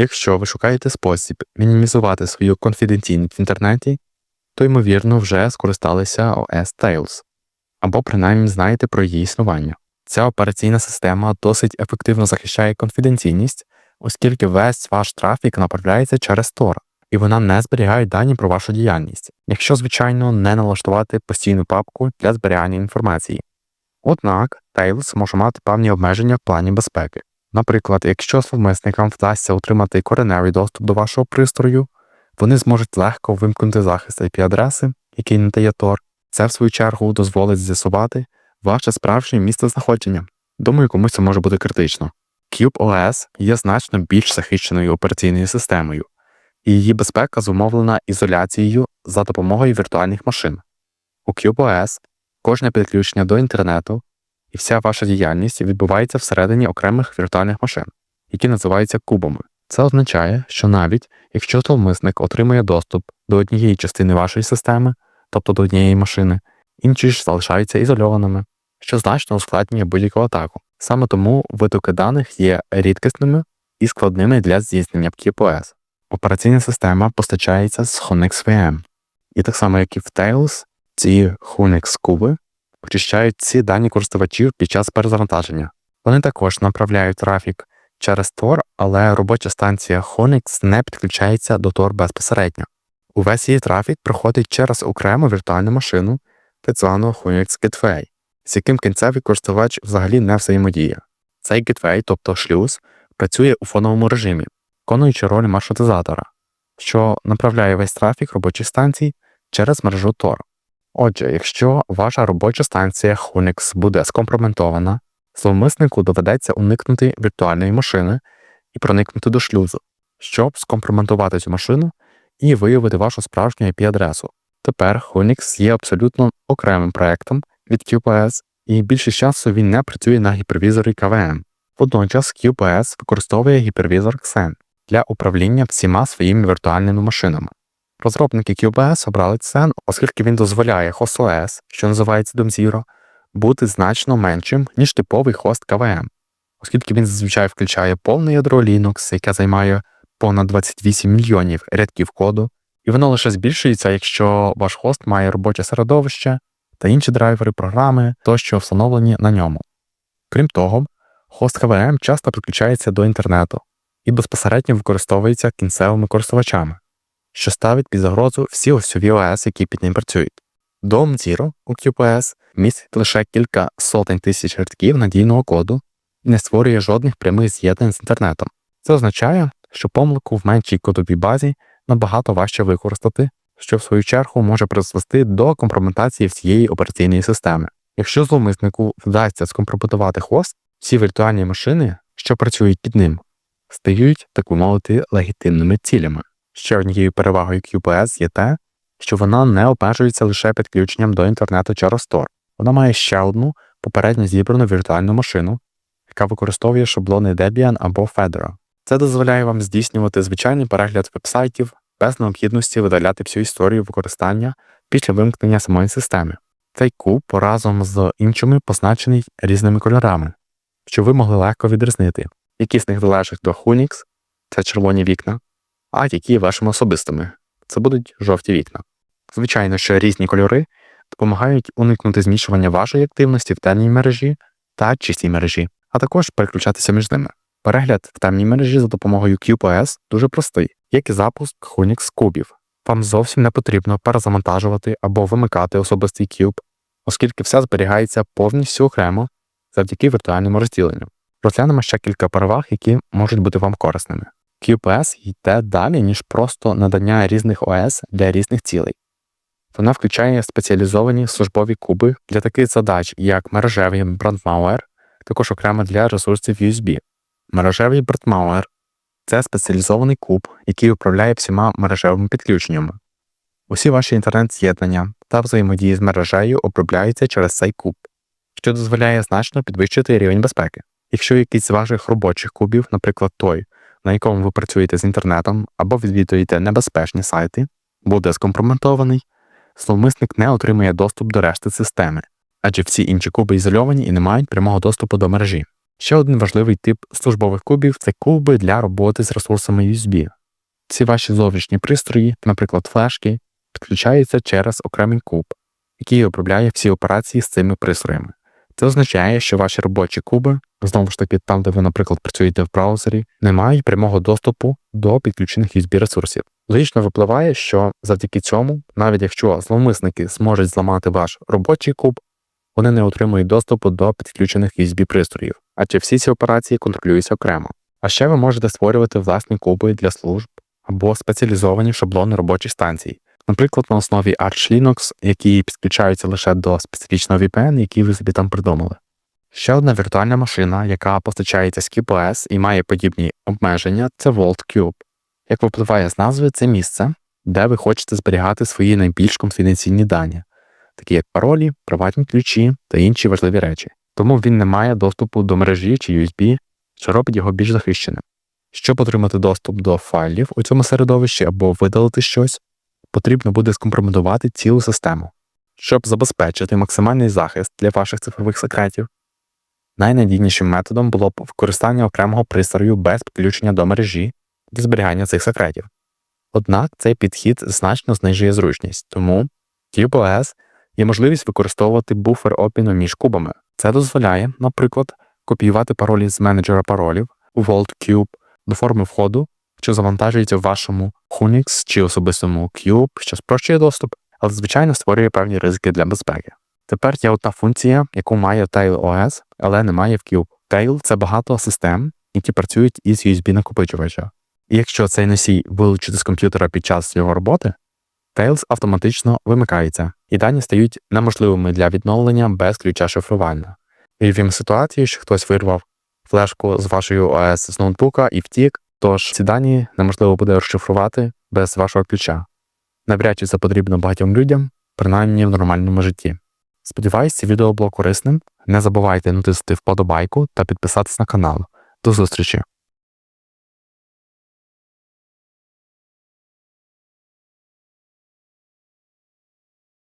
Якщо ви шукаєте спосіб мінімізувати свою конфіденційність в інтернеті, то ймовірно вже скористалися OS Tails, або принаймні знаєте про її існування. Ця операційна система досить ефективно захищає конфіденційність, оскільки весь ваш трафік направляється через Tor, і вона не зберігає дані про вашу діяльність, якщо, звичайно, не налаштувати постійну папку для зберігання інформації. Однак Tails може мати певні обмеження в плані безпеки. Наприклад, якщо зловмисникам вдасться отримати кореневий доступ до вашого пристрою, вони зможуть легко вимкнути захист IP-адреси, який надає Tor. Це, в свою чергу, дозволить з'ясувати ваше справжнє місце знаходження. Думаю, комусь це може бути критично. CubeOS є значно більш захищеною операційною системою, і її безпека зумовлена ізоляцією за допомогою віртуальних машин. У CubeOS кожне підключення до інтернету і вся ваша діяльність відбувається всередині окремих віртуальних машин, які називаються кубами. Це означає, що навіть якщо зловмисник отримує доступ до однієї частини вашої системи, тобто до однієї машини, інші ж залишаються ізольованими, що значно ускладнює будь-яку атаку. Саме тому витоки даних є рідкісними і складними для здійснення QPS. Операційна система постачається з Honix VM. І так само, як і в Tails, ці Honix куби очищають ці дані користувачів під час перезавантаження. Вони також направляють трафік через Tor, але робоча станція Honix не підключається до Tor безпосередньо. Увесь її трафік проходить через окрему віртуальну машину, так званого Honix Gateway, з яким кінцевий користувач взагалі не взаємодіє. Цей Gateway, тобто шлюз, працює у фоновому режимі, виконуючи роль маршрутизатора, що направляє весь трафік робочих станцій через мережу Tor. Отже, якщо ваша робоча станція Honix буде скомпрометована, зловмиснику доведеться уникнути віртуальної машини і проникнути до шлюзу, щоб скомпрометувати цю машину і виявити вашу справжню IP-адресу. Тепер Honix є абсолютно окремим проектом від QPS, і більшість часу він не працює на гіпервізорі KVM. Водночас QPS використовує гіпервізор Xen для управління всіма своїми віртуальними машинами. Розробники QPS обрали Xen, оскільки він дозволяє HostOS, що називається DOM0, бути значно меншим, ніж типовий хост KVM, оскільки він зазвичай включає повне ядро Linux, яке займає понад 28 мільйонів рядків коду, і воно лише збільшується, якщо ваш хост має робоче середовище та інші драйвери програми, тощо встановлені на ньому. Крім того, хост KVM часто підключається до інтернету і безпосередньо використовується кінцевими користувачами, що ставить під загрозу всі осьові ОС, які під ним працюють. DOM Zero у QPS містить лише кілька сотень тисяч рядків надійного коду і не створює жодних прямих з'єднань з інтернетом. Це означає, що помилку в меншій кодовій базі набагато важче використати, що в свою чергу може призвести до компрометації всієї операційної системи. Якщо зловмиснику вдасться скомпрометувати хост, всі віртуальні машини, що працюють під ним, стають, так би мовити, легітимними цілями. Ще однією перевагою QPS є те, що вона не обмежується лише підключенням до інтернету через Tor. Вона має ще одну попередньо зібрану віртуальну машину, яка використовує шаблони Debian або Fedora. Це дозволяє вам здійснювати звичайний перегляд вебсайтів без необхідності видаляти всю історію використання після вимкнення самої системи. Цей куб разом з іншими позначений різними кольорами, щоб ви могли легко відрізнити, які з них належать до Hunix, це червоні вікна, а які вашими особистими, це будуть жовті вікна. Звичайно, що різні кольори допомагають уникнути змішування вашої активності в темній мережі та чистій мережі, а також переключатися між ними. Перегляд в темній мережі за допомогою QPS дуже простий, як і запуск Hunix кубів. Вам зовсім не потрібно перезавантажувати або вимикати особистий куб, оскільки все зберігається повністю окремо завдяки віртуальному розділенню. Розглянемо ще кілька переваг, які можуть бути вам корисними. QPS йде далі, ніж просто надання різних ОС для різних цілей. Вона включає спеціалізовані службові куби для таких задач, як мережевий брандмауер, також окремо для ресурсів USB. Мережевий брандмауер це спеціалізований куб, який управляє всіма мережевими підключеннями. Усі ваші інтернет-з'єднання та взаємодії з мережею обробляються через цей куб, що дозволяє значно підвищити рівень безпеки. Якщо якийсь з ваших робочих кубів, наприклад, той, на якому ви працюєте з інтернетом або відвідуєте небезпечні сайти, буде скомпрометований, зловмисник не отримає доступ до решти системи, адже всі інші куби ізольовані і не мають прямого доступу до мережі. Ще один важливий тип службових кубів це куби для роботи з ресурсами USB. Ці ваші зовнішні пристрої, наприклад, флешки, підключаються через окремий куб, який обробляє всі операції з цими пристроями. Це означає, що ваші робочі куби, знову ж таки, там, де ви, наприклад, працюєте в браузері, не мають прямого доступу до підключених USB ресурсів. Логічно випливає, що завдяки цьому, навіть якщо зловмисники зможуть зламати ваш робочий куб, вони не отримують доступу до підключених USB пристроїв, адже всі ці операції контролюються окремо. А ще ви можете створювати власні куби для служб або спеціалізовані шаблони робочих станцій, наприклад, на основі Arch Linux, які підключаються лише до специфічного VPN, який ви собі там придумали. Ще одна віртуальна машина, яка постачається з KPS і має подібні обмеження, це Vault Cube. Як випливає з назви, це місце, де ви хочете зберігати свої найбільш конфіденційні дані, такі як паролі, приватні ключі та інші важливі речі. Тому він не має доступу до мережі чи USB, що робить його більш захищеним. Щоб отримати доступ до файлів у цьому середовищі або видалити щось, потрібно буде скомпрометувати цілу систему. Щоб забезпечити максимальний захист для ваших цифрових секретів, найнадійнішим методом було б використання окремого пристрою без підключення до мережі для зберігання цих секретів. Однак цей підхід значно знижує зручність, тому QoS є можливість використовувати буфер обміну між кубами. Це дозволяє, наприклад, копіювати паролі з менеджера паролів у VaultCube до форми входу, що завантажується в вашому Unix чи особистому Cube, що спрощує доступ, але звичайно створює певні ризики для безпеки. Тепер є одна функція, яку має TailOS, але немає в Cube. Tail – це багато систем, які працюють із USB накопичувача. І якщо цей носій вилучити з комп'ютера під час його роботи, Tails автоматично вимикається, і дані стають неможливими для відновлення без ключа шифрування. Уявімо ситуацію, що хтось вирвав флешку з вашої ОС з ноутбука і втік, тож ці дані неможливо буде розшифрувати без вашого ключа. Навряд чи це потрібно багатьом людям, принаймні в нормальному житті. Сподіваюсь, відео було корисним. Не забувайте натиснути вподобайку та підписатись на канал. До зустрічі!